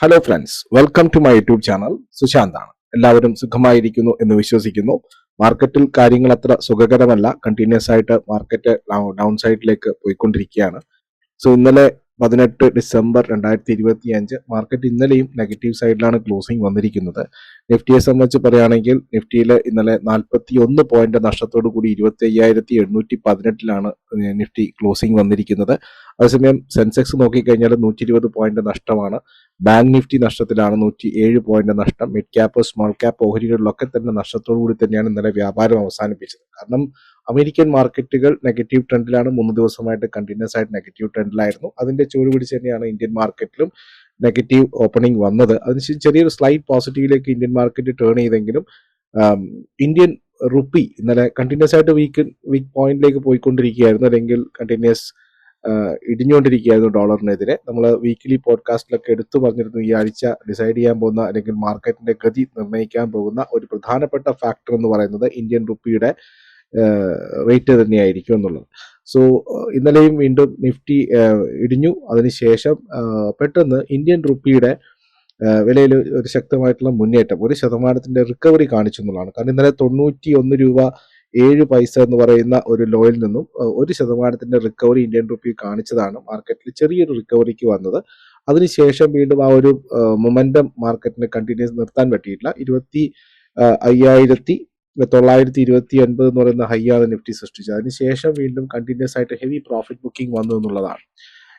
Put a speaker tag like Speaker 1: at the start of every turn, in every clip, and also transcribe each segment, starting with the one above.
Speaker 1: Hello friends welcome to my YouTube channel സുശാന്താണ്. എല്ലാവരും സുഖമായിരിക്കുന്നു എന്ന് വിശ്വസിക്കുന്നു. മാർക്കറ്റിൽ കാര്യങ്ങൾ അത്ര സുഖകരമല്ല. കണ്ടിന്യൂസ് ആയിട്ട് മാർക്കറ്റ് ഡൗൺ സൈഡിലേക്ക് പോയിക്കൊണ്ടിരിക്കുകയാണ്. സോ ഇന്നലെ പതിനെട്ട് ഡിസംബർ രണ്ടായിരത്തി ഇരുപത്തി അഞ്ച് മാർക്കറ്റ് ഇന്നലെയും നെഗറ്റീവ് സൈഡിലാണ് ക്ലോസിംഗ് വന്നിരിക്കുന്നത്. നിഫ്റ്റിയെ സംബന്ധിച്ച് പറയുകയാണെങ്കിൽ നിഫ്റ്റിയിൽ ഇന്നലെ നാൽപ്പത്തി ഒന്ന് പോയിന്റ് നഷ്ടത്തോടു കൂടി ഇരുപത്തി അയ്യായിരത്തി എണ്ണൂറ്റി പതിനെട്ടിലാണ് നിഫ്റ്റി ക്ലോസിംഗ് വന്നിരിക്കുന്നത്. അതേസമയം സെൻസെക്സ് നോക്കിക്കഴിഞ്ഞാൽ നൂറ്റി ഇരുപത് പോയിന്റ് നഷ്ടമാണ്. ബാങ്ക് നിഫ്റ്റി നഷ്ടത്തിലാണ് നൂറ്റി ഏഴ് പോയിന്റ് നഷ്ടം. മിഡ് ക്യാപ്പ് സ്മോൾ ക്യാപ്പ് ഓഹരികളിലൊക്കെ തന്നെ നഷ്ടത്തോടു കൂടി തന്നെയാണ് ഇന്നലെ വ്യാപാരം അവസാനിപ്പിച്ചത്. കാരണം അമേരിക്കൻ മാർക്കറ്റുകൾ നെഗറ്റീവ് ട്രെൻഡിലാണ്. മൂന്ന് ദിവസമായിട്ട് കണ്ടിന്യൂസ് ആയിട്ട് നെഗറ്റീവ് ട്രെൻഡിലായിരുന്നു. അതിന്റെ ചുവട് പിടിച്ച് തന്നെയാണ് ഇന്ത്യൻ മാർക്കറ്റിലും നെഗറ്റീവ് ഓപ്പണിംഗ് വന്നത്. അതിനുശേഷം ചെറിയൊരു സ്ലൈറ്റ് പോസിറ്റീവിലേക്ക് ഇന്ത്യൻ മാർക്കറ്റ് ടേൺ ചെയ്തെങ്കിലും ഇന്ത്യൻ റുപ്പി ഇന്നലെ കണ്ടിന്യൂസ് ആയിട്ട് വീക്ക് വീക്ക് പോയിന്റിലേക്ക് പോയിക്കൊണ്ടിരിക്കുകയായിരുന്നു. അല്ലെങ്കിൽ കണ്ടിന്യൂസ് ഇടിഞ്ഞുകൊണ്ടിരിക്കുകയായിരുന്നു ഡോളറിനെതിരെ. നമ്മൾ വീക്കിലി പോഡ്കാസ്റ്റിലൊക്കെ എടുത്തു പറഞ്ഞിരുന്നു ഈ ആഴ്ച ഡിസൈഡ് ചെയ്യാൻ പോകുന്ന അല്ലെങ്കിൽ മാർക്കറ്റിന്റെ ഗതി നിർണയിക്കാൻ പോകുന്ന ഒരു പ്രധാനപ്പെട്ട ഫാക്ടർ എന്ന് പറയുന്നത് ഇന്ത്യൻ റുപ്പിയുടെ റേറ്റ് തന്നെയായിരിക്കും എന്നുള്ളത്. സോ ഇന്നലെയും വീണ്ടും നിഫ്റ്റി ഇടിഞ്ഞു. അതിനുശേഷം പെട്ടെന്ന് ഇന്ത്യൻ റുപ്പിയുടെ വിലയിൽ ഒരു ശക്തമായിട്ടുള്ള മുന്നേറ്റം ഒരു ശതമാനത്തിന്റെ റിക്കവറി കാണിച്ചു എന്നുള്ളതാണ്. കാരണം ഇന്നലെ തൊണ്ണൂറ്റി ഒന്ന് രൂപ ഏഴ് പൈസ എന്ന് പറയുന്ന ഒരു ലോയിൽ നിന്നും ഒരു ശതമാനത്തിന്റെ റിക്കവറി ഇന്ത്യൻ റുപ്പി കാണിച്ചതാണ് മാർക്കറ്റിൽ ചെറിയൊരു റിക്കവറിക്ക് വന്നത്. അതിനുശേഷം വീണ്ടും ആ ഒരു മൊമെന്റം മാർക്കറ്റിനെ കണ്ടിന്യൂസ് നിർത്താൻ പറ്റിയിട്ടില്ല. ഇരുപത്തി അയ്യായിരത്തി തൊള്ളായിരത്തി ഇരുപത്തി ഒൻപത് എന്ന് പറയുന്ന ഹൈ ആണ് നിഫ്റ്റി സൃഷ്ടിച്ചത്. അതിനുശേഷം വീണ്ടും കണ്ടിന്യൂസ് ആയിട്ട് ഹെവി പ്രോഫിറ്റ് ബുക്കിംഗ് വന്നു എന്നുള്ളതാണ്.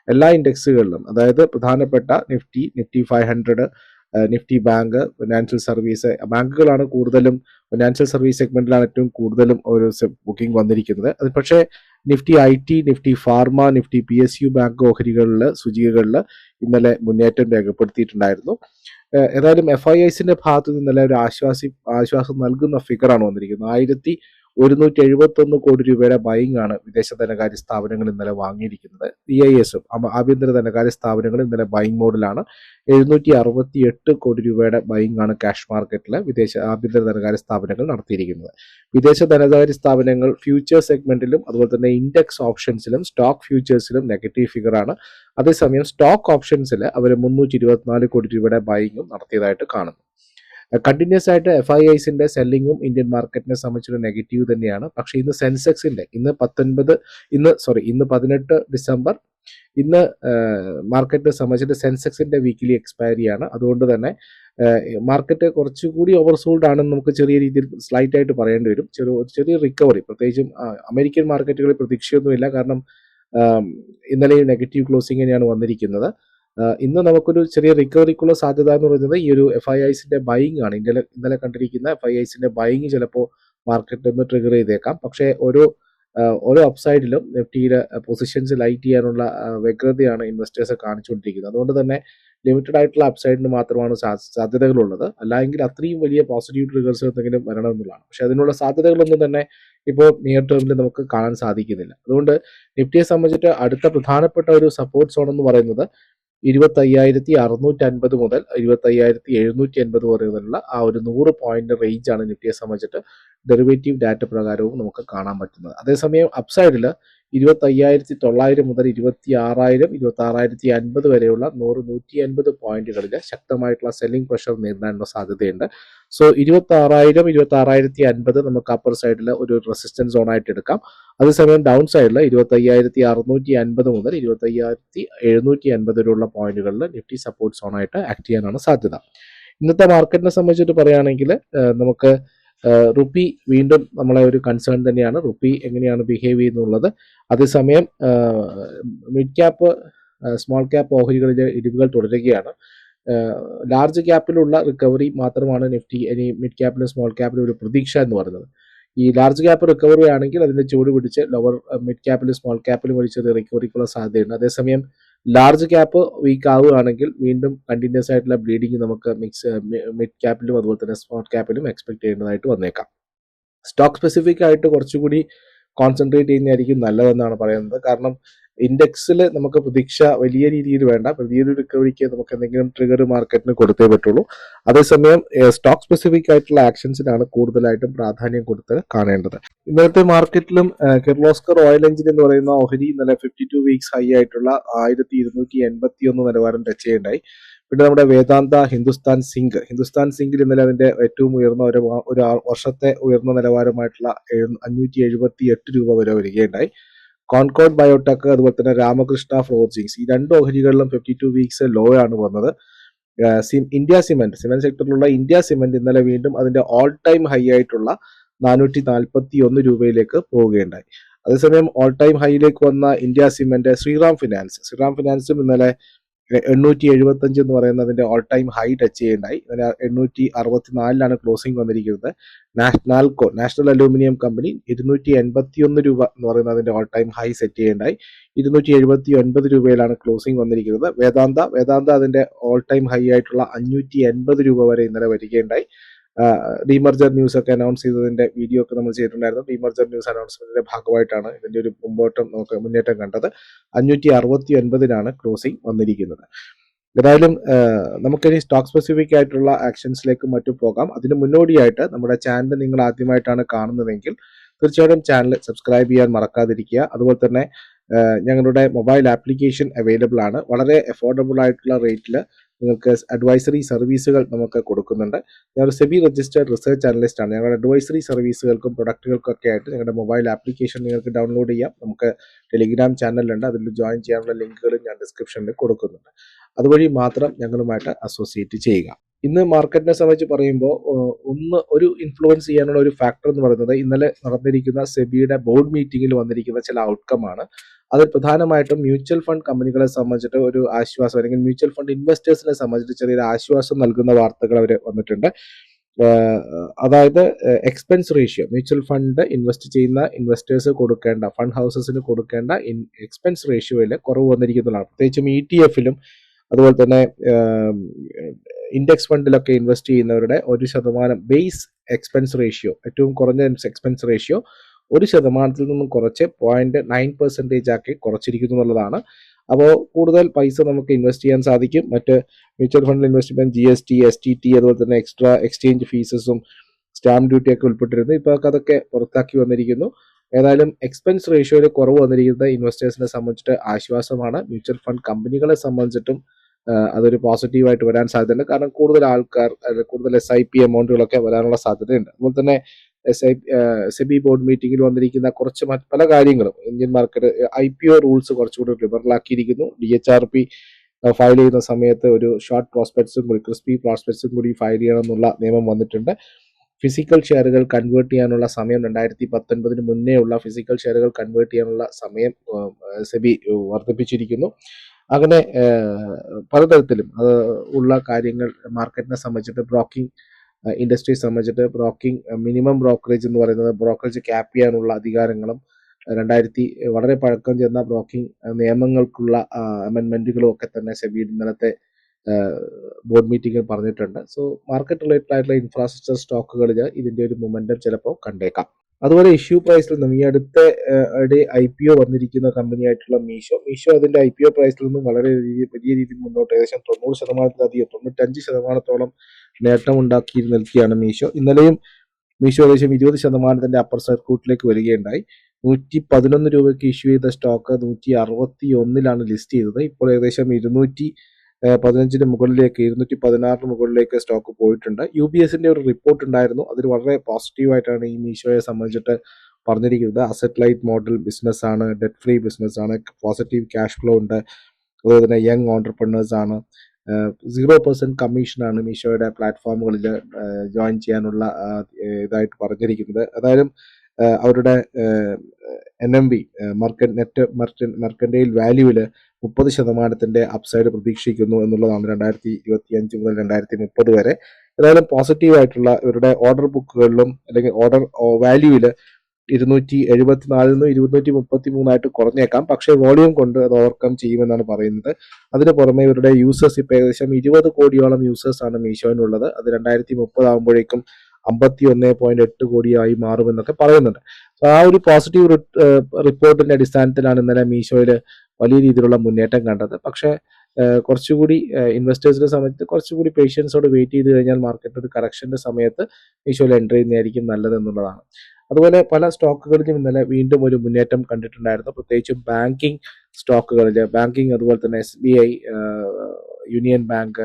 Speaker 1: എല്ലാ ഇൻഡെക്സുകളിലും അതായത് പ്രധാനപ്പെട്ട Nifty Nifty five hundred Nifty bank financial service ബാങ്കുകളാണ് കൂടുതലും ഫിനാൻഷ്യൽ സർവീസ് സെഗ്മെന്റിലാണ് ഏറ്റവും കൂടുതലും ഒരു ബുക്കിംഗ് വന്നിരിക്കുന്നത്. അത് പക്ഷേ Nifty I T Nifty pharma Nifty P S U bank ഓഹരികളിൽ സൂചികകളിൽ ഇന്നലെ മുന്നേറ്റം രേഖപ്പെടുത്തിയിട്ടുണ്ടായിരുന്നു. ഏതായാലും എഫ് ഐ ഐസിന്റെ ഭാഗത്ത് ഇന്നലെ ഒരു ആശ്വാസി ആശ്വാസം നൽകുന്ന ഫിഗറാണ് വന്നിരിക്കുന്നത്. ആയിരത്തി ഒരുന്നൂറ്റി എഴുപത്തി ഒന്ന് കോടി രൂപയുടെ ബൈങ് ആണ് വിദേശ ധനകാര്യ സ്ഥാപനങ്ങൾ ഇന്നലെ വാങ്ങിയിരിക്കുന്നത്. ഇ ഐ എസും ആഭ്യന്തര ധനകാര്യ സ്ഥാപനങ്ങൾ ഇന്നലെ ബൈങ് മോഡിലാണ് എഴുന്നൂറ്റി അറുപത്തി എട്ട് കോടി രൂപയുടെ ബൈങ് ആണ് ക്യാഷ് മാർക്കറ്റിൽ വിദേശ ആഭ്യന്തര ധനകാര്യ സ്ഥാപനങ്ങൾ നടത്തിയിരിക്കുന്നത്. വിദേശ ധനകാര്യ സ്ഥാപനങ്ങൾ ഫ്യൂച്ചർ സെഗ്മെന്റിലും അതുപോലെ തന്നെ ഇൻഡെക്സ് ഓപ്ഷൻസിലും സ്റ്റോക്ക് ഫ്യൂച്ചേഴ്സിലും നെഗറ്റീവ് ഫിഗറാണ് അതേസമയം സ്റ്റോക്ക് ഓപ്ഷൻസിൽ അവർ മുന്നൂറ്റി ഇരുപത്തിനാല് കോടി രൂപയുടെ ബൈങ്ങും നടത്തിയതായിട്ട് കാണുന്നു. കണ്ടിന്യൂസ് ആയിട്ട് എഫ് ഐ ഐസിന്റെ സെല്ലിങ്ങും ഇന്ത്യൻ മാർക്കറ്റിനെ സംബന്ധിച്ചൊരു നെഗറ്റീവ് തന്നെയാണ്. പക്ഷെ ഇന്ന് സെൻസെക്സിന്റെ ഇന്ന് പത്തൊൻപത് ഇന്ന് സോറി ഇന്ന് പതിനെട്ട് ഡിസംബർ ഇന്ന് മാർക്കറ്റിനെ സംബന്ധിച്ചിട്ട് സെൻസെക്സിന്റെ വീക്കിലി എക്സ്പയറി ആണ്. അതുകൊണ്ട് തന്നെ മാർക്കറ്റ് കുറച്ചുകൂടി ഓവർസോൾഡ് ആണെന്ന് നമുക്ക് ചെറിയ രീതിയിൽ സ്ലൈറ്റ് ആയിട്ട് പറയേണ്ടി വരും. ചെറിയ ചെറിയ റിക്കവറി പ്രത്യേകിച്ചും അമേരിക്കൻ മാർക്കറ്റുകളിൽ പ്രതീക്ഷയൊന്നുമില്ല കാരണം ഇന്നലെ നെഗറ്റീവ് ക്ലോസിംഗ് തന്നെയാണ് വന്നിരിക്കുന്നത്. ഇന്ന് നമുക്കൊരു ചെറിയ റിക്കവറിക്കുള്ള സാധ്യത എന്ന് പറയുന്നത് ഈ ഒരു എഫ് ഐ ഐസിന്റെ ബൈങ് ആണ്. ഇന്നലെ ഇന്നലെ കണ്ടിരിക്കുന്ന എഫ് ഐ ഐസിന്റെ ബൈങ് ചിലപ്പോൾ മാർക്കറ്റിൽ നിന്ന് ട്രിഗർ ചെയ്തേക്കാം. പക്ഷേ ഓരോ ഓരോ അപ്സൈഡിലും നെഫ്റ്റിയുടെ പൊസിഷൻസ് ലൈറ്റ് ചെയ്യാനുള്ള വ്യഗ്രതയാണ് ഇൻവെസ്റ്റേഴ്സ് കാണിച്ചുകൊണ്ടിരിക്കുന്നത്. അതുകൊണ്ട് തന്നെ ലിമിറ്റഡ് ആയിട്ടുള്ള അപ്സൈഡിന് മാത്രമാണ് സാധ്യതകളുള്ളത്. അല്ലെങ്കിൽ അത്രയും വലിയ പോസിറ്റീവ് ട്രിഗേഴ്സ് എന്തെങ്കിലും വരണമെന്നുള്ളതാണ് പക്ഷെ അതിനുള്ള സാധ്യതകളൊന്നും തന്നെ ഇപ്പോൾ നിയർ ടേമിൽ നമുക്ക് കാണാൻ സാധിക്കുന്നില്ല. അതുകൊണ്ട് നിഫ്റ്റിയെ സംബന്ധിച്ചിട്ട് അടുത്ത പ്രധാനപ്പെട്ട ഒരു സപ്പോർട്ട് സോൺ എന്ന് പറയുന്നത് ഇരുപത്തി അയ്യായിരത്തി അറുന്നൂറ്റി അൻപത് മുതൽ ഇരുപത്തി അയ്യായിരത്തി എഴുന്നൂറ്റി അൻപത് വരെയുള്ള ആ ഒരു നൂറ് പോയിന്റ് റേഞ്ച് ആണ് നിഫ്റ്റിയെ സംബന്ധിച്ചിട്ട് ഡെറിവേറ്റീവ് ഡാറ്റ പ്രകാരവും നമുക്ക് കാണാൻ പറ്റുന്നത്. അതേസമയം അപ്സൈഡിൽ ഇരുപത്തി അയ്യായിരത്തി തൊള്ളായിരം മുതൽ ഇരുപത്തി ആറായിരം ഇരുപത്തി ആറായിരത്തി അൻപത് വരെയുള്ള നൂറ് നൂറ്റി അൻപത് പോയിന്റുകളിൽ ശക്തമായിട്ടുള്ള സെല്ലിംഗ് പ്രഷർ നേരിടാനുള്ള സാധ്യതയുണ്ട്. സോ ഇരുപത്തി ആറായിരം ഇരുപത്തി ആറായിരത്തി അൻപത് നമുക്ക് അപ്പർ സൈഡിൽ ഒരു റെസിസ്റ്റൻസ് സോൺ ആയിട്ട് എടുക്കാം. അതേസമയം ഡൗൺ സൈഡിൽ ഇരുപത്തി അയ്യായിരത്തി അറുന്നൂറ്റി അൻപത് മുതൽ ഇരുപത്തി അയ്യായിരത്തി എഴുന്നൂറ്റി അൻപത് വരെയുള്ള പോയിന്റുകളിൽ നിഫ്റ്റി സപ്പോർട്ട് സോണായിട്ട് ആക്ട് ചെയ്യാനാണ് സാധ്യത. ഇന്നത്തെ മാർക്കറ്റിനെ സംബന്ധിച്ചിട്ട് പറയുകയാണെങ്കിൽ നമുക്ക് റുപ്പി വീണ്ടും നമ്മളെ ഒരു കൺസേൺ തന്നെയാണ്. റുപ്പി എങ്ങനെയാണ് ബിഹേവ് ചെയ്യുന്നുള്ളത്? അതേസമയം മിഡ് ക്യാപ്പ് സ്മോൾ ക്യാപ്പ് ഓഹരികളിലെ ഇടിവുകൾ തുടരുകയാണ്. ലാർജ് ക്യാപ്പിലുള്ള റിക്കവറി മാത്രമാണ് നിഫ്റ്റി ഇനി മിഡ് ക്യാപ്പിലും സ്മോൾ ക്യാപ്പിലും ഒരു പ്രതീക്ഷ എന്ന് പറയുന്നത്. ഈ ലാർജ് ക്യാപ്പ് റിക്കവറി ആണെങ്കിൽ അതിന്റെ ചൂട് പിടിച്ച് ലോവർ മിഡ് ക്യാപ്പിലും സ്മോൾ ക്യാപ്പിലും ചെറിയ റിക്കവറിക്കുള്ള സാധ്യതയുണ്ട്. അതേസമയം ലാർജ് ക്യാപ്പ് വീക്ക് ആവുകയാണെങ്കിൽ വീണ്ടും കണ്ടിന്യൂസ് ആയിട്ടുള്ള ബ്ലീഡിങ് നമുക്ക് മിക്സ് മിഡ് ക്യാപ്പിലും അതുപോലെ തന്നെ സ്മോൾ ക്യാപ്പിലും എക്സ്പെക്ട് ചെയ്യേണ്ടതായിട്ട് വന്നേക്കാം. സ്റ്റോക്ക് സ്പെസിഫിക് ആയിട്ട് കുറച്ചുകൂടി കോൺസെൻട്രേറ്റ് ചെയ്യുന്നതായിരിക്കും നല്ലതെന്നാണ് പറയുന്നത്. കാരണം ഇൻഡെക്സിൽ നമുക്ക് പ്രതീക്ഷ വലിയ രീതിയിൽ വേണ്ട. വലിയൊരു റിക്കവറിക്ക് നമുക്ക് എന്തെങ്കിലും ട്രിഗർ മാർക്കറ്റിന് കൊടുത്തേ പറ്റുള്ളൂ. അതേസമയം സ്റ്റോക്ക് സ്പെസിഫിക് ആയിട്ടുള്ള ആക്ഷൻസിനാണ് കൂടുതലായിട്ടും പ്രാധാന്യം കൊടുത്ത് കാണേണ്ടത്. ഇന്നത്തെ മാർക്കറ്റിലും കിർലോസ്കർ ഓയിൽ എഞ്ചിൻ എന്ന് പറയുന്ന ഓഹരി ഇന്നലെ ഫിഫ്റ്റി ടു വീക്സ് ഹൈ ആയിട്ടുള്ള ആയിരത്തി ഇരുന്നൂറ്റി എൺപത്തി ഒന്ന് നിലവാരം ടച്ച് ചെയ്യണ്ടായി പിന്നെ നമ്മുടെ വേദാന്ത ഹിന്ദുസ്ഥാൻ സിംഗ്. ഹിന്ദുസ്ഥാൻ സിംഗിൽ ഇന്നലെ അതിന്റെ ഏറ്റവും ഉയർന്ന ഒരു വർഷത്തെ ഉയർന്ന നിലവാരമായിട്ടുള്ള അഞ്ഞൂറ്റി എഴുപത്തി എട്ട് രൂപ വരെ വരികയുണ്ടായി. കോൺകോഡ് ബയോടെക് അതുപോലെ തന്നെ രാമകൃഷ്ണ ഫ്ലോർജിങ്സ് ഈ രണ്ട് ഓഹരികളിലും ഫിഫ്റ്റി ടു വീക്സ് ലോ ആണ് വന്നത്. ഇന്ത്യ സിമെന്റ് സിമെന്റ് സെക്ടറിലുള്ള ഇന്ത്യ സിമെന്റ് ഇന്നലെ വീണ്ടും അതിന്റെ ഓൾ ടൈം ഹൈ ആയിട്ടുള്ള നാനൂറ്റി നാൽപ്പത്തി ഒന്ന് രൂപയിലേക്ക് പോവുകയുണ്ടായി. അതേസമയം ഓൾ ടൈം ഹൈയിലേക്ക് വന്ന India cement Shriram finance Shriram ഫിനാൻസും ഇന്നലെ എണ്ണൂറ്റി എഴുപത്തി അഞ്ച് എന്ന് പറയുന്നതിന്റെ ഓൾ ടൈം ഹൈ ടച്ച് ചെയ്യുണ്ടായി. ഇന്നലെ എണ്ണൂറ്റി അറുപത്തിനാലിലാണ് ക്ലോസിംഗ് വന്നിരിക്കുന്നത്. നാൽക്കോ നാഷണൽ അലൂമിനിയം കമ്പനി ഇരുന്നൂറ്റി എൺപത്തി ഒന്ന് രൂപ എന്ന് പറയുന്നതിന്റെ ഓൾ ടൈം ഹൈ സെറ്റ് ചെയ്യുണ്ടായി. ഇരുന്നൂറ്റി എഴുപത്തി ഒൻപത് രൂപയിലാണ് ക്ലോസിംഗ് വന്നിരിക്കുന്നത്. വേദാന്ത വേദാന്ത അതിന്റെ ഓൾ ടൈം ഹൈ ആയിട്ടുള്ള അഞ്ഞൂറ്റി എൺപത് രൂപ വരെ ഇന്നലെ വരികയുണ്ടായി. ഡീമർജർ ന്യൂസ് ഒക്കെ അനൗൺസ് ചെയ്തതിന്റെ വീഡിയോ ഒക്കെ നമ്മൾ ചെയ്തിട്ടുണ്ടായിരുന്നു. ഡീമർജർ ന്യൂസ് അനൗൺസ്മെന്റിന്റെ ഭാഗമായിട്ടാണ് ഇതിന്റെ ഒരു മുമ്പോട്ടം നമുക്ക് മുന്നേറ്റം കണ്ടത്. അഞ്ഞൂറ്റി അറുപത്തി ഒൻപതിനാണ് ക്ലോസിംഗ് വന്നിരിക്കുന്നത്. ഏതായാലും നമുക്ക് നമുക്കിനി സ്റ്റോക്ക് സ്പെസിഫിക് ആയിട്ടുള്ള ആക്ഷൻസിലേക്ക് മറ്റും പോകാം. അതിന് മുന്നോടിയായിട്ട് നമ്മുടെ ചാനൽ നിങ്ങൾ ആദ്യമായിട്ടാണ് കാണുന്നതെങ്കിൽ തീർച്ചയായിട്ടും ചാനൽ സബ്സ്ക്രൈബ് ചെയ്യാൻ മറക്കാതിരിക്കുക. അതുപോലെ തന്നെ ഞങ്ങളുടെ മൊബൈൽ ആപ്ലിക്കേഷൻ അവൈലബിൾ ആണ്. വളരെ അഫോർഡബിൾ ആയിട്ടുള്ള റേറ്റിൽ നിങ്ങൾക്ക് അഡ്വൈസറി സർവീസുകൾ നമുക്ക് കൊടുക്കുന്നുണ്ട്. ഞങ്ങൾ സെബി രജിസ്റ്റേർഡ് റിസർച്ച് അനലിസ്റ്റ് ആണ്. ഞങ്ങളുടെ അഡ്വൈസറി സർവീസുകൾക്കും പ്രൊഡക്റ്റുകൾക്കും ഒക്കെ ആയിട്ട് ഞങ്ങളുടെ മൊബൈൽ ആപ്ലിക്കേഷൻ നിങ്ങൾക്ക് ഡൗൺലോഡ് ചെയ്യാം. നമുക്ക് ടെലിഗ്രാം ചാനലുണ്ട് അതിൽ ജോയിൻ ചെയ്യാനുള്ള ലിങ്കുകളും ഞാൻ ഡിസ്ക്രിപ്ഷനിൽ കൊടുക്കുന്നുണ്ട്. അതുവഴി മാത്രം ഞങ്ങളുമായിട്ട് അസോസിയേറ്റ് ചെയ്യുക. ഇന്ന് മാർക്കറ്റിനെ സംബന്ധിച്ച് പറയുമ്പോൾ ഒന്ന് ഒരു ഇൻഫ്ലുവൻസ് ചെയ്യാനുള്ള ഒരു ഫാക്ടർ എന്ന് പറയുന്നത് ഇന്നലെ നടന്നിരിക്കുന്ന സെബിയുടെ ബോർഡ് മീറ്റിംഗിൽ വന്നിരിക്കുന്ന ചില ഔട്ട്കം ആണ്. അതിൽ പ്രധാനമായിട്ടും മ്യൂച്വൽ ഫണ്ട് കമ്പനികളെ സംബന്ധിച്ചിട്ട് ഒരു ആശ്വാസം അല്ലെങ്കിൽ മ്യൂച്വൽ ഫണ്ട് ഇൻവെസ്റ്റേഴ്സിനെ സംബന്ധിച്ചിട്ട് ചെറിയൊരു ആശ്വാസം നൽകുന്ന വാർത്തകൾ അവർ വന്നിട്ടുണ്ട്. അതായത് expense ratio mutual fund invest ചെയ്യുന്ന ഇൻവെസ്റ്റേഴ്സ് കൊടുക്കേണ്ട ഫണ്ട് ഹൗസസിന് കൊടുക്കേണ്ട എക്സ്പെൻസ് റേഷ്യോയിൽ കുറവ് വന്നിരിക്കുന്നതാണ്. പ്രത്യേകിച്ചും ഇ ടി എഫിലും അതുപോലെ തന്നെ ഇൻഡെക്സ് ഫണ്ടിലൊക്കെ ഇൻവെസ്റ്റ് ചെയ്യുന്നവരുടെ ഒരു ശതമാനം ബേസ് എക്സ്പെൻസ് റേഷ്യോ ഏറ്റവും കുറഞ്ഞ എക്സ്പെൻസ് റേഷ്യോ ഒരു ശതമാനത്തിൽ നിന്നും കുറച്ച് പോയിന്റ് നയൻ പെർസെന്റേജ് ആക്കി കുറച്ചിരിക്കുന്നു എന്നുള്ളതാണ്. അപ്പോൾ കൂടുതൽ പൈസ നമുക്ക് ഇൻവെസ്റ്റ് ചെയ്യാൻ സാധിക്കും. മറ്റ് മ്യൂച്വൽ ഫണ്ടിൽ ഇൻവെസ്റ്റ് ചെയ്യാൻ G S T S T T അതുപോലെ തന്നെ എക്സ്ട്രാ എക്സ്ചേഞ്ച് ഫീസസും സ്റ്റാമ്പ് ഡ്യൂട്ടി ഒക്കെ ഉൾപ്പെട്ടിരുന്നു. ഇപ്പോൾ അതൊക്കെ പുറത്താക്കി വന്നിരിക്കുന്നു. ഏതായാലും എക്സ്പെൻസ് റേഷ്യോയിൽ കുറവ് വന്നിരിക്കുന്നത് ഇൻവെസ്റ്റേഴ്സിനെ സംബന്ധിച്ചിട്ട് ആശ്വാസമാണ്. മ്യൂച്വൽ ഫണ്ട് കമ്പനികളെ സംബന്ധിച്ചിട്ടും അതൊരു പോസിറ്റീവായിട്ട് വരാൻ സാധ്യതയുണ്ട്. കാരണം കൂടുതൽ ആൾക്കാർ കൂടുതൽ എസ് ഐ പി എമൗണ്ടുകളൊക്കെ വരാനുള്ള സാധ്യതയുണ്ട്. അതുപോലെ തന്നെ എസ് ഐ സെബി ബോർഡ് മീറ്റിംഗിൽ വന്നിരിക്കുന്ന കുറച്ച് പല കാര്യങ്ങളും. Indian market I P O rules കുറച്ചുകൂടി liberal ആക്കിയിരിക്കുന്നു D H R P file ചെയ്യുന്ന സമയത്ത് ഒരു ഷോർട്ട് പ്രോസ്പെക്ട്സും കൂടി ക്രിസ്പി പ്രോസ്പെക്ട്സും കൂടി ഫയൽ ചെയ്യണം എന്നുള്ള നിയമം വന്നിട്ടുണ്ട്. ഫിസിക്കൽ ഷെയറുകൾ കൺവേർട്ട് ചെയ്യാനുള്ള സമയം രണ്ടായിരത്തി പത്തൊൻപതിന് മുന്നേ ഉള്ള ഫിസിക്കൽ ഷെയറുകൾ കൺവേർട്ട് ചെയ്യാനുള്ള സമയം സെബി വർദ്ധിപ്പിച്ചിരിക്കുന്നു. അങ്ങനെ പലതരത്തിലും ഉള്ള കാര്യങ്ങൾ മാർക്കറ്റിനെ സംബന്ധിച്ചിട്ട് ബ്രോക്കിംഗ് ഇൻഡസ്ട്രിയെ സംബന്ധിച്ചിട്ട് ബ്രോക്കിംഗ് മിനിമം ബ്രോക്കറേജ് എന്ന് പറയുന്നത് ബ്രോക്കറേജ് ക്യാപ്പ് ചെയ്യാനുള്ള അധികാരങ്ങളും രണ്ടായിരത്തി വളരെ പഴക്കം ചെന്ന ബ്രോക്കിംഗ് നിയമങ്ങൾക്കുള്ള അമെൻമെന്റുകളും ഒക്കെ തന്നെ സെബി ഇന്നലത്തെ ബോർഡ് മീറ്റിംഗിൽ പറഞ്ഞിട്ടുണ്ട്. സോ മാർക്കറ്റ് റിലേറ്റഡ് ആയിട്ടുള്ള ഇൻഫ്രാസ്ട്രക്ചർ സ്റ്റോക്കുകളിൽ ഇതിന്റെ ഒരു മൊമെന്റം ചിലപ്പോൾ കണ്ടേക്കാം. അതുപോലെ ഇഷ്യൂ പ്രൈസിൽ നിന്നും ഈ അടുത്ത ഐ പി ഒ വന്നിരിക്കുന്ന കമ്പനി ആയിട്ടുള്ള മീഷോ മീഷോ അതിന്റെ ഐ പി ഒ പ്രൈസിൽ നിന്നും വളരെ വലിയ രീതിയിൽ മുന്നോട്ട് ഏകദേശം തൊണ്ണൂറ് ശതമാനത്തിലധികം തൊണ്ണൂറ്റഞ്ച് ശതമാനത്തോളം നേട്ടം ഉണ്ടാക്കി നിൽക്കുകയാണ് മീഷോ ഇന്നലെയും മീഷോ ഏകദേശം ഇരുപത് ശതമാനത്തിന്റെ അപ്പർ സർക്യൂട്ടിലേക്ക് വരികയുണ്ടായി. നൂറ്റി പതിനൊന്ന് രൂപയ്ക്ക് ഇഷ്യൂ ചെയ്ത സ്റ്റോക്ക് നൂറ്റി അറുപത്തി ഒന്നിലാണ് ലിസ്റ്റ് ചെയ്തത്. ഇപ്പോൾ ഏകദേശം ഇരുന്നൂറ്റി പതിനഞ്ചിന് മുകളിലേക്ക് ഇരുന്നൂറ്റി പതിനാറിന് മുകളിലേക്ക് സ്റ്റോക്ക് പോയിട്ടുണ്ട്. യു ബി എസിന്റെ ഒരു റിപ്പോർട്ട് ഉണ്ടായിരുന്നു. അതിൽ വളരെ പോസിറ്റീവായിട്ടാണ് ഈ മീഷോയെ സംബന്ധിച്ചിട്ട് പറഞ്ഞിരിക്കുന്നത്. അസറ്റ് ലൈറ്റ് മോഡൽ ബിസിനസ് ആണ് ഡെറ്റ് ഫ്രീ ബിസിനസ് ആണ് പോസിറ്റീവ് ക്യാഷ് ഫ്ലോ ഉണ്ട്. അതുപോലെ തന്നെ യങ് ഓണ്ടർപ്രണേഴ്സ് ആണ്. സീറോ പെർസെന്റ് കമ്മീഷനാണ് മീഷോയുടെ പ്ലാറ്റ്ഫോമുകളിൽ ജോയിൻ ചെയ്യാനുള്ള ഇതായിട്ട് പറഞ്ഞിരിക്കുന്നത്. ഏഹ് അവരുടെ N M B market net mercantile വാല്യൂവിൽ മുപ്പത് ശതമാനത്തിന്റെ അപ്സൈഡ് പ്രതീക്ഷിക്കുന്നു എന്നുള്ളതാണ് രണ്ടായിരത്തി ഇരുപത്തി അഞ്ച് മുതൽ രണ്ടായിരത്തി മുപ്പത് വരെ. ഏതായാലും പോസിറ്റീവ് ആയിട്ടുള്ള ഇവരുടെ ഓർഡർ ബുക്കുകളിലും അല്ലെങ്കിൽ ഓർഡർ വാല്യൂവിൽ ഇരുന്നൂറ്റി എഴുപത്തിനാലിൽ നിന്ന് ഇരുന്നൂറ്റി മുപ്പത്തി മൂന്നായിട്ട് കുറഞ്ഞേക്കാം. പക്ഷേ വോളിയം കൊണ്ട് അത് ഓവർകം ചെയ്യുമെന്നാണ് പറയുന്നത്. അതിന് പുറമെ ഇവരുടെ യൂസേഴ്സ് ഇപ്പോൾ ഏകദേശം ഇരുപത് കോടിയോളം യൂസേഴ്സാണ് മീഷോയിനുള്ളത് അത് രണ്ടായിരത്തി മുപ്പത് ആകുമ്പോഴേക്കും അമ്പത്തി ഒന്ന് പോയിന്റ് എട്ട് കോടിയായി മാറുമെന്നൊക്കെ പറയുന്നുണ്ട്. So ആ ഒരു പോസിറ്റീവ് റിപ്പോർട്ടിന്റെ അടിസ്ഥാനത്തിലാണ് ഇന്നലെ മീഷോയിൽ വലിയ രീതിയിലുള്ള മുന്നേറ്റം കണ്ടത്. പക്ഷേ കുറച്ചുകൂടി ഇൻവെസ്റ്റേഴ്സിനെ സംബന്ധിച്ച് കുറച്ചുകൂടി പേഷ്യൻസോട് വെയിറ്റ് ചെയ്ത് കഴിഞ്ഞാൽ മാർക്കറ്റ് ഒരു കറക്ഷന്റെ സമയത്ത് മീഷോയിൽ എൻട്രി ചെയ്യുന്നതായിരിക്കും നല്ലതെന്നുള്ളതാണ്. അതുപോലെ പല സ്റ്റോക്കുകളിലും ഇന്നലെ വീണ്ടും ഒരു മുന്നേറ്റം കണ്ടിട്ടുണ്ടായിരുന്നു. പ്രത്യേകിച്ചും ബാങ്കിങ് സ്റ്റോക്കുകളിൽ ബാങ്കിങ് അതുപോലെ തന്നെ S B I union bank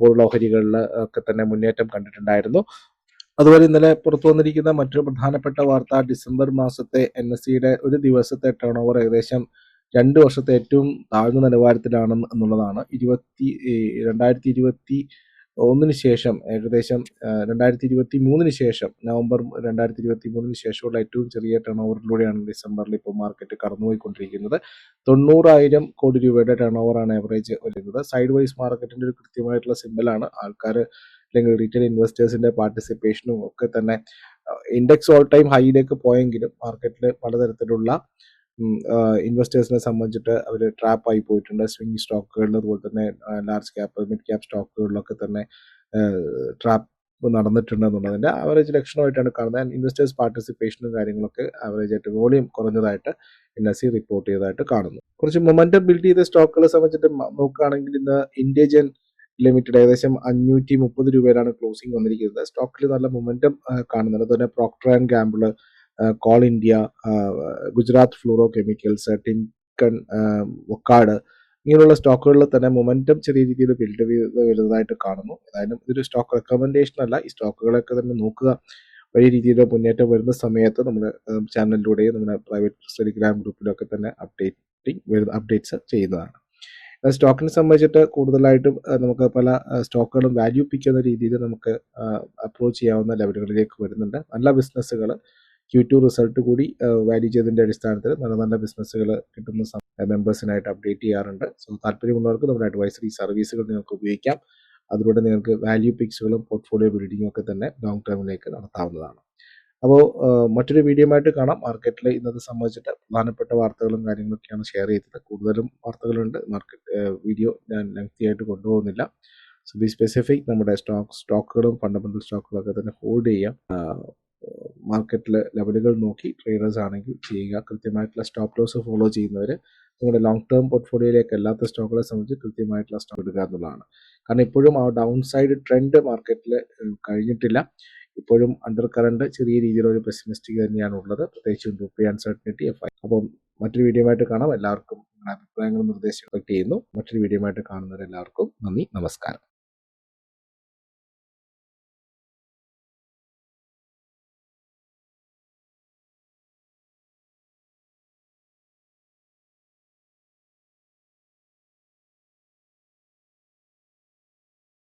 Speaker 1: പോലുള്ള ഓഹരികളിൽ ഒക്കെ തന്നെ മുന്നേറ്റം കണ്ടിട്ടുണ്ടായിരുന്നു. അതുപോലെ ഇന്നലെ പുറത്തു വന്നിരിക്കുന്ന മറ്റൊരു പ്രധാനപ്പെട്ട വാർത്ത ഡിസംബർ മാസത്തെ എൻ എസ് സിയുടെ ഒരു ദിവസത്തെ ടേൺ ഓവർ ഏകദേശം രണ്ട് വർഷത്തെ ഏറ്റവും താഴ്ന്ന നിലവാരത്തിലാണ് എന്നുള്ളതാണ്. ഇരുപത്തി രണ്ടായിരത്തി ഇരുപത്തി ഒന്നിന് ശേഷം ഏകദേശം രണ്ടായിരത്തി ഇരുപത്തി മൂന്നിന് ശേഷം നവംബർ രണ്ടായിരത്തി ഇരുപത്തി മൂന്നിന് ശേഷമുള്ള ഏറ്റവും ചെറിയ ടേൺ ഓവറിലൂടെയാണ് ഡിസംബറിൽ ഇപ്പോൾ മാർക്കറ്റ് കടന്നുപോയിക്കൊണ്ടിരിക്കുന്നത്. തൊണ്ണൂറായിരം കോടി രൂപയുടെ ടേൺ ഓവറാണ് ആവറേജ് വരുന്നത്. സൈഡ് വൈസ് മാർക്കറ്റിന്റെ ഒരു കൃത്യമായിട്ടുള്ള സിമ്പലാണ് ആൾക്കാർ അല്ലെങ്കിൽ റീറ്റെയിൽ ഇൻവെസ്റ്റേഴ്സിന്റെ പാർട്ടിസിപ്പേഷനും ഒക്കെ തന്നെ ഇൻഡെക്സ് ഓൾ ടൈം ഹൈയിലേക്ക് പോയെങ്കിലും മാർക്കറ്റിൽ പലതരത്തിലുള്ള ഇൻവെസ്റ്റേഴ്സിനെ സംബന്ധിച്ചിട്ട് അവർ ട്രാപ്പ് ആയി പോയിട്ടുണ്ട്. സ്വിംഗ് സ്റ്റോക്കുകളിൽ അതുപോലെ തന്നെ ലാർജ് ക്യാപ്പ് മിഡ് ക്യാപ് സ്റ്റോക്കുകളിലൊക്കെ തന്നെ ട്രാപ്പ് നടന്നിട്ടുണ്ട് എന്നുള്ളതിന്റെ ആവറേജ് ലക്ഷണമായിട്ടാണ് കാണുന്നത്. ഇൻവെസ്റ്റേഴ്സ് പാർട്ടിസിപ്പേഷനും കാര്യങ്ങളൊക്കെ ആവറേജ് ആയിട്ട് വോളിയം കുറഞ്ഞതായിട്ട് എൻ എസ് സി റിപ്പോർട്ട് ചെയ്തതായിട്ട് കാണുന്നു. കുറച്ച് മൊമെന്റം ബിൽഡ് ചെയ്ത സ്റ്റോക്കുകളെ സംബന്ധിച്ചിട്ട് നോക്കുകയാണെങ്കിൽ ഇന്ന് ഇന്ത്യജൻ ലിമിറ്റഡ് ഏകദേശം അഞ്ഞൂറ്റി മുപ്പത് രൂപയിലാണ് ക്ലോസിംഗ് വന്നിരിക്കുന്നത്. സ്റ്റോക്കിൽ നല്ല മൊമെന്റം കാണുന്നുണ്ട്. അതുപോലെ Procter and Gamble coal India Gujarat fluoro chemicals Timken വൊക്കാട് ഇങ്ങനെയുള്ള സ്റ്റോക്കുകളിൽ തന്നെ മൊമെന്റം ചെറിയ രീതിയിൽ ബിൽഡ് ചെയ്ത് വരുന്നതായിട്ട് കാണുന്നു. ഏതായാലും ഇതൊരു സ്റ്റോക്ക് റെക്കമെൻഡേഷൻ അല്ല. ഈ സ്റ്റോക്കുകളൊക്കെ തന്നെ നോക്കുക. വലിയ രീതിയിൽ മുന്നേറ്റം വരുന്ന സമയത്ത് നമ്മുടെ ചാനലിലൂടെയും നമ്മുടെ പ്രൈവറ്റ് ടെലിഗ്രാം ഗ്രൂപ്പിലൊക്കെ തന്നെ അപ്ഡേറ്റിംഗ് വരുന്ന അപ്ഡേറ്റ്സ് ചെയ്യുന്നതാണ്. സ്റ്റോക്കിനെ സംബന്ധിച്ചിട്ട് കൂടുതലായിട്ടും നമുക്ക് പല സ്റ്റോക്കുകളും വാല്യൂ പിക്കുന്ന രീതിയിൽ നമുക്ക് അപ്രോച്ച് ചെയ്യാവുന്ന ലെവലുകളിലേക്ക് വരുന്നുണ്ട്. നല്ല ബിസിനസ്സുകൾ ക്യൂ ടു റിസൾട്ട് കൂടി വാല്യൂ ചെയ്തതിന്റെ അടിസ്ഥാനത്തിൽ നല്ല നല്ല ബിസിനസ്സുകൾ കിട്ടുന്ന മെമ്പേഴ്സിനായിട്ട് അപ്ഡേറ്റ് ചെയ്യാറുണ്ട്. സോ താല്പര്യമുള്ളവർക്ക് നമ്മുടെ അഡ്വൈസറി സർവീസുകൾ നിങ്ങൾക്ക് ഉപയോഗിക്കാം. അതിലൂടെ നിങ്ങൾക്ക് വാല്യൂ പിക്സുകളും പോർട്ട്ഫോളിയോ ബിൽഡിങ്ങും ഒക്കെ തന്നെ ലോങ് ടേമിലേക്ക് നടത്താവുന്നതാണ്. അപ്പോൾ മറ്റൊരു വീഡിയോ ആയിട്ട് കാണാം. മാർക്കറ്റിലെ ഇന്നത്തെ സംബന്ധിച്ചിട്ട് പ്രധാനപ്പെട്ട വാർത്തകളും കാര്യങ്ങളൊക്കെയാണ് ഷെയർ ചെയ്തത്. കൂടുതലും വാർത്തകളുണ്ട്. മാർക്കറ്റ് വീഡിയോ ഞാൻ ലെങ്തി ആയിട്ട് കൊണ്ടുപോകുന്നില്ല. സോ ബി സ്പെസിഫിക് നമ്മുടെ സ്റ്റോക്ക് സ്റ്റോക്കുകളും ഫണ്ടമെന്റൽ സ്റ്റോക്കുകളൊക്കെ തന്നെ ഹോൾഡ് ചെയ്യാം. മാർക്കറ്റിലെ ലെവലുകൾ നോക്കി ട്രേഡേഴ്സ് ആണെങ്കിൽ ചെയ്യുക. കൃത്യമായിട്ടുള്ള സ്റ്റോപ്പ് ലോസ് ഫോളോ ചെയ്യുന്നവർ നമ്മുടെ ലോങ് ടേം പോർട്ട്ഫോളിയോയിലേക്ക് അല്ലാത്ത സ്റ്റോക്കുകളെ സംബന്ധിച്ച് കൃത്യമായിട്ടുള്ള സ്റ്റോക്ക് എടുക്കുക എന്നുള്ളതാണ്. കാരണം ഇപ്പോഴും ആ ഡൗൺ സൈഡ് ട്രെൻഡ് മാർക്കറ്റിൽ കഴിഞ്ഞിട്ടില്ല. ഇപ്പോഴും അണ്ടർ കറണ്ട് ചെറിയ രീതിയിലൊരു പെസിമിസ്റ്റിക് തന്നെയാണ് ഉള്ളത്. പ്രത്യേകിച്ചും റുപ്പി അൺസർട്ടനിറ്റി എഫ് ഐ അപ്പം മറ്റൊരു വീഡിയോ ആയിട്ട് കാണാം. എല്ലാവർക്കും അഭിപ്രായങ്ങളും നിർദ്ദേശങ്ങളും ചെയ്യുന്നു. മറ്റൊരു വീഡിയോ ആയിട്ട് കാണുന്നവരെല്ലാവർക്കും നന്ദി നമസ്കാരം.